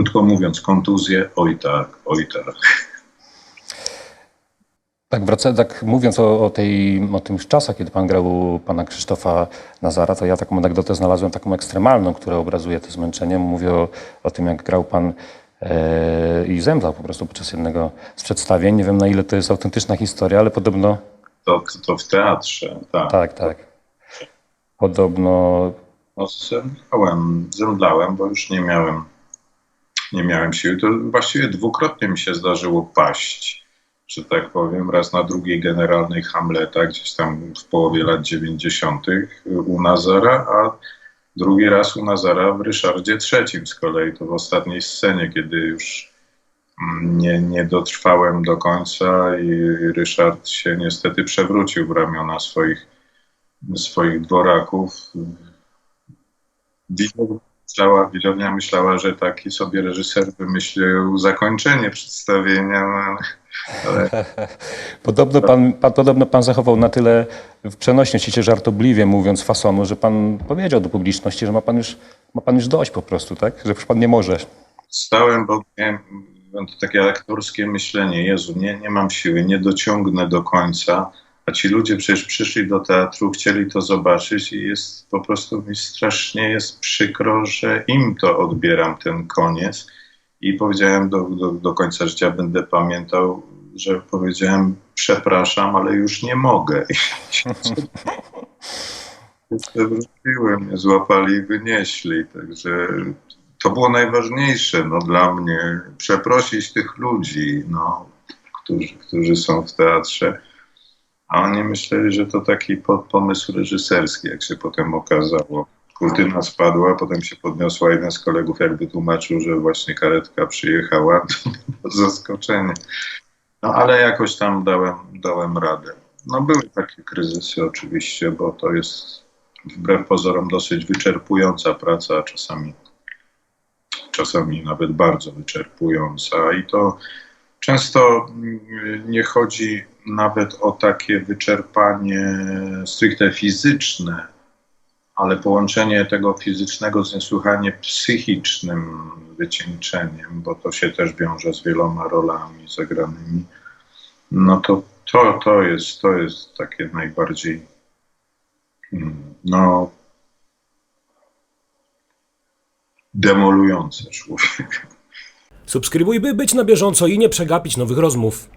Krótko mówiąc, kontuzje, oj tak, oj tak. Tak, wraca, tak mówiąc o, o, tej, o tych czasach, kiedy pan grał u pana Krzysztofa Nazara, to ja taką anegdotę znalazłem, taką ekstremalną, która obrazuje to zmęczenie. Mówię o, o tym, jak grał pan e, i zemdlał po prostu podczas jednego z przedstawień. Nie wiem, na ile to jest autentyczna historia, ale podobno To, to w teatrze, tak. tak, tak. Podobno No, zemdlałem, zemdlałem, bo już nie miałem, nie miałem siły. To właściwie dwukrotnie mi się zdarzyło paść, że tak powiem. Raz na drugiej generalnej Hamleta, gdzieś tam w połowie lat 90. u Nazara, a drugi raz u Nazara w Ryszardzie III z kolei. To w ostatniej scenie, kiedy już mm, nie, nie dotrwałem do końca i Ryszard się niestety przewrócił w ramiona swoich, swoich dworaków. Myślała, widownia myślała, że taki sobie reżyser wymyślił zakończenie przedstawienia, no, ale Podobno pan, pan, podobno pan zachował na tyle w przenośności się żartobliwie mówiąc fasonu, że pan powiedział do publiczności, że ma pan już, ma pan już dość po prostu, tak? Że już pan nie może. stałem, bo miałem takie aktorskie myślenie, Jezu, nie, nie mam siły, nie dociągnę do końca, a ci ludzie przecież przyszli do teatru, chcieli to zobaczyć i jest po prostu mi strasznie jest przykro, że im to odbieram, ten koniec. I powiedziałem do, do, do końca życia, będę pamiętał, że powiedziałem przepraszam, ale już nie mogę. Mnie złapali i wynieśli, także to było najważniejsze no, dla mnie, przeprosić tych ludzi, no, którzy, którzy są w teatrze. A oni myśleli, że to taki po, pomysł reżyserski, jak się potem okazało. Kurtyna spadła, potem się podniosła, jeden z kolegów jakby tłumaczył, że właśnie karetka przyjechała, to było zaskoczenie. No ale jakoś tam dałem, dałem radę. No były takie kryzysy oczywiście, bo to jest wbrew pozorom dosyć wyczerpująca praca, a czasami, czasami nawet bardzo wyczerpująca. I to często nie chodzi nawet o takie wyczerpanie stricte fizyczne, ale połączenie tego fizycznego z niesłychanie psychicznym wycieńczeniem, bo to się też wiąże z wieloma rolami zagranymi, no to to, to, jest, to jest takie najbardziej mm, no, demolujące człowieka. Subskrybuj, by być na bieżąco i nie przegapić nowych rozmów.